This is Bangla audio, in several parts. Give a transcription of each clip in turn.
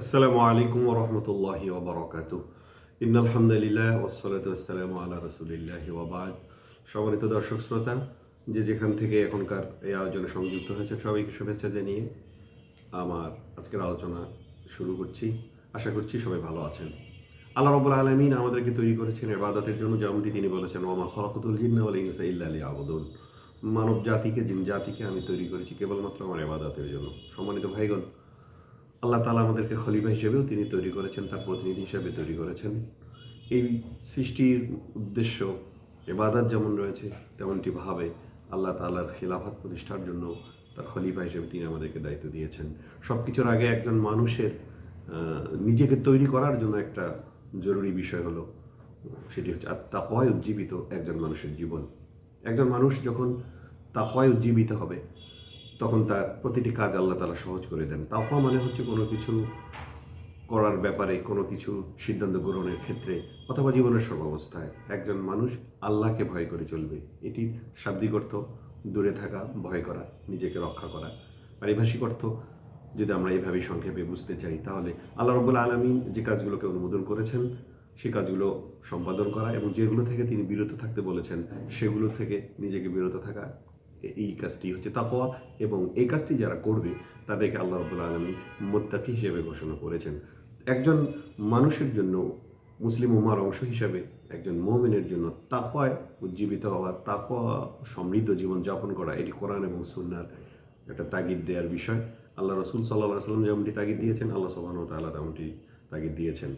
আসসালামু আলাইকুম ওরহমতুল্লাহ ওবরাকাত ইন আলহামদুলিল্লাহ ওসলাত আসসালাম আল্লাহ রসুলিল্লাহ ওবাদ সম্মানিত দর্শক শ্রোতা, যে যেখান থেকে এখনকার এই আয়োজনে সংযুক্ত হয়েছে সবাইকে শুভেচ্ছা জানিয়ে আমার আজকের আলোচনা শুরু করছি। আশা করছি সবাই ভালো আছেন। আল্লাহ রবুল আলমিন আমাদেরকে তৈরি করেছেন এবাদতের জন্য, যেমনটি তিনি বলেছেন ওমা খরকুতুল জিন্না বলে ইনসা ইল্লা আলী আবুদুল মানব জাতিকে জিন জাতিকে আমি তৈরি করেছি কেবলমাত্র আমার এবাদতের জন্য। সম্মানিত ভাইগণ আল্লাহ তালা আমাদেরকে খলিফা হিসেবেও তিনি তৈরি করেছেন, তার প্রতিনিধি হিসেবে তৈরি করেছেন। এই সৃষ্টির উদ্দেশ্য এবাদাত যেমন রয়েছে, তেমনটি ভাবে আল্লাহ তালার খেলাফাত প্রতিষ্ঠার জন্য তার খলিফা হিসেবে তিনি আমাদেরকে দায়িত্ব দিয়েছেন। সব কিছুর আগে একজন মানুষের নিজেকে তৈরি করার জন্য একটা জরুরি বিষয় হলো, সেটি হচ্ছে আর তাকওয়ায় উজ্জীবিত একজন মানুষের জীবন। একজন মানুষ যখন তাকওয়ায় উজ্জীবিত হবে তখন তার প্রতিটি কাজ আল্লাহ তালা সহজ করে দেন। তাকওয়া মানে হচ্ছে কোনো কিছু করার ব্যাপারে কোনো কিছু সিদ্ধান্ত গ্রহণের ক্ষেত্রে অথবা জীবনের সর্বাবস্থায়। একজন মানুষ আল্লাহকে ভয় করে চলবে। এটি শাব্দিক অর্থ দূরে থাকা, ভয় করা, নিজেকে রক্ষা করা। পারিভাষিক অর্থ, যদি আমরা এইভাবে সংক্ষেপে বুঝতে চাই, তাহলে আল্লাহ রবুল্লা আলমিন যে কাজগুলোকে অনুমোদন করেছেন, সে কাজগুলো সম্পাদন করা এবং যেগুলো থেকে তিনি বিরত থাকতে বলেছেন, সেগুলো থেকে নিজেকে বিরত থাকা এই কাজটি হচ্ছে তাকওয়া এবং এই কাজটি যারা করবে, তাদেরকে আল্লাহ রবুল্লা আলমী মোত্তাকি হিসেবে ঘোষণা করেছেন। একজন মানুষের জন্য, মুসলিম উমার অংশ হিসাবে, একজন মোমিনের জন্য তাকওয়ায় উজ্জীবিত হওয়া, তাকওয়া সমৃদ্ধ জীবন যাপন করা, এটি কোরআন এবং সুন্নার একটা তাগিদ দেওয়ার বিষয়। আল্লাহ রসুল সাল্লাহ সাল্লাম যেমনটি তাগিদ দিয়েছেন, আল্লাহ সোহান তাল্লাহ তেমনটি তাগিদ দিয়েছেন।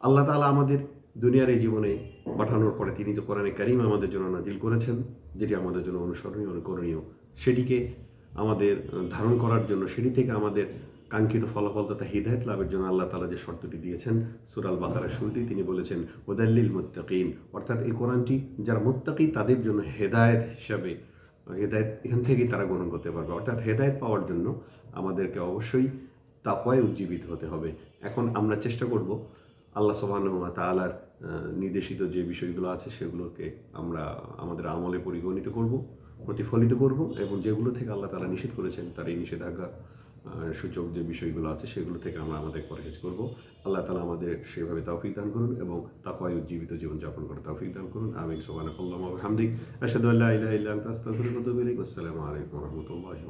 আল্লাহ তালা আমাদের দুনিয়ার এই জীবনে পাঠানোর পরে তিনি যে কোরআনে কারিম আমাদের জন্য নাজিল করেছেন, যেটি আমাদের জন্য অনুসরণীয়, অনুকরণীয়, সেটিকে আমাদের ধারণ করার জন্য, সেটি থেকে আমাদের কাঙ্ক্ষিত ফলাফল তথা হৃদায়ত লাভের জন্য আল্লাহ তালা যে শর্তটি দিয়েছেন সুরাল বাকারের শুরুতেই তিনি বলেছেন, ওদাল্লিল মুত্তাকিন অর্থাৎ এই কোরআনটি যারা মুত্তাকি, তাদের জন্য হেদায়েত হিসাবে, হেদায়েত এখান থেকেই তারা গ্রহণ করতে পারবে। অর্থাৎ হেদায়েত পাওয়ার জন্য আমাদেরকে অবশ্যই তাকওয়ায় উজ্জীবিত হতে হবে। এখন আমরা চেষ্টা করব আল্লাহ সোহান তালার নির্দেশিত যে বিষয়গুলো আছে সেগুলোকে আমরা আমাদের আমলে পরিগণিত করব, প্রতিফলিত করব এবং যেগুলো থেকে আল্লাহ তালা নিষেধ করেছেন তার এই নিষেধাজ্ঞা সূচক যে বিষয়গুলো আছে সেগুলো থেকে আমরা আমাদের পরহেজ করব। আল্লাহ তালা আমাদের সেভাবে তৌফিক দান করুন এবং তাকওয়ায় উজ্জীবিত জীবনযাপন করে তৌফিক দান করুন। আমিন। সোহান আল্লাহ হামদিক আসাদুল্লাহ আসসালামু আলাইকুম রাহমাতুল্লাহি